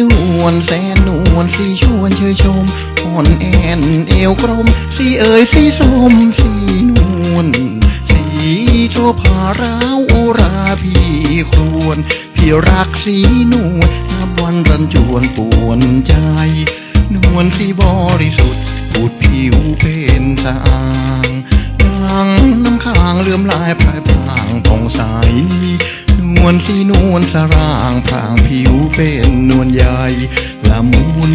นวลแสนนวลสีชวนเชยชมอ่อนแอนเอวกลมสีเอ๋ยสีสมสีนวลสีโชภาราวอุราพี่ควรพี่รักสีนวลนับวันรันจวนปวนใจ นวลสีบริสุทธิ์พูดผิวเป็นสะอางดังน้ำค้างเลื่อมลายพรายพางผ่องใสน วลสีนวลสร่างพรางผิวเป็นนวลใหญ่ละมุน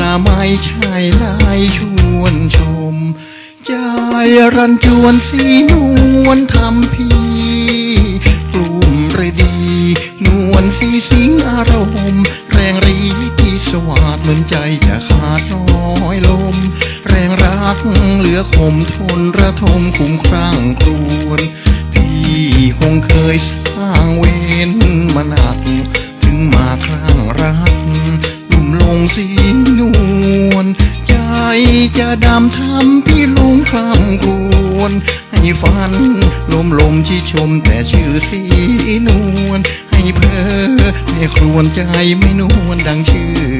ละไมชายลายชวนชม ใจรันจวนสีนวลทำพีกลุ่มเรดี นวลสีสิงอารมณ์แรงรีที่สวาดเหมือนใจจะขาดน้อยลม แรงรักเหลือคมทนระทมคุ้มครั่งครวน พี่คงเคย ร้างเวรมาหนัดถึงมาครั้งรักลุ่มลงสีนวลใจจะดำทำพี่ลงคลำกวนให้ฟันลมลมที่ชมแต่ชื่อสีนวลให้เพอให้ครวนใจไม่นวลดังชื่อ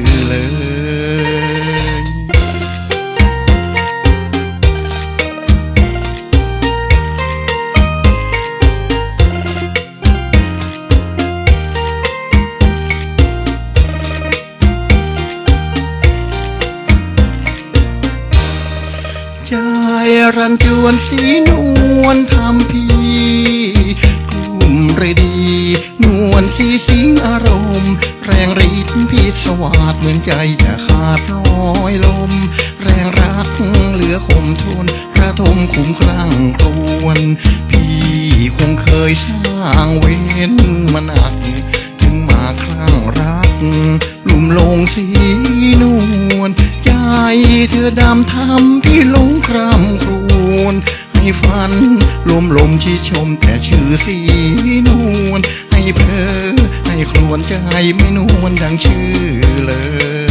รันจวนสีนวลทำพีกลุ่มเรดี นวลสีสิงอารมณ์ แรงรีดพีสวาดเหมือนใจจะขาดน้อยลม แรงรักเหลือคมทนพระทมคุ้มครั่งครวน พี่คงเคยสร้างเวรมาหนัก ถึงมาคลั่งรัก ลุ่มลงสีนวล เธอดำทำพี่หลงครามครูนให้ฝันลมลมชี้ชมแต่ชื่อสีนวลให้เพอให้ครวนใจไม่นวลดังชื่อเลย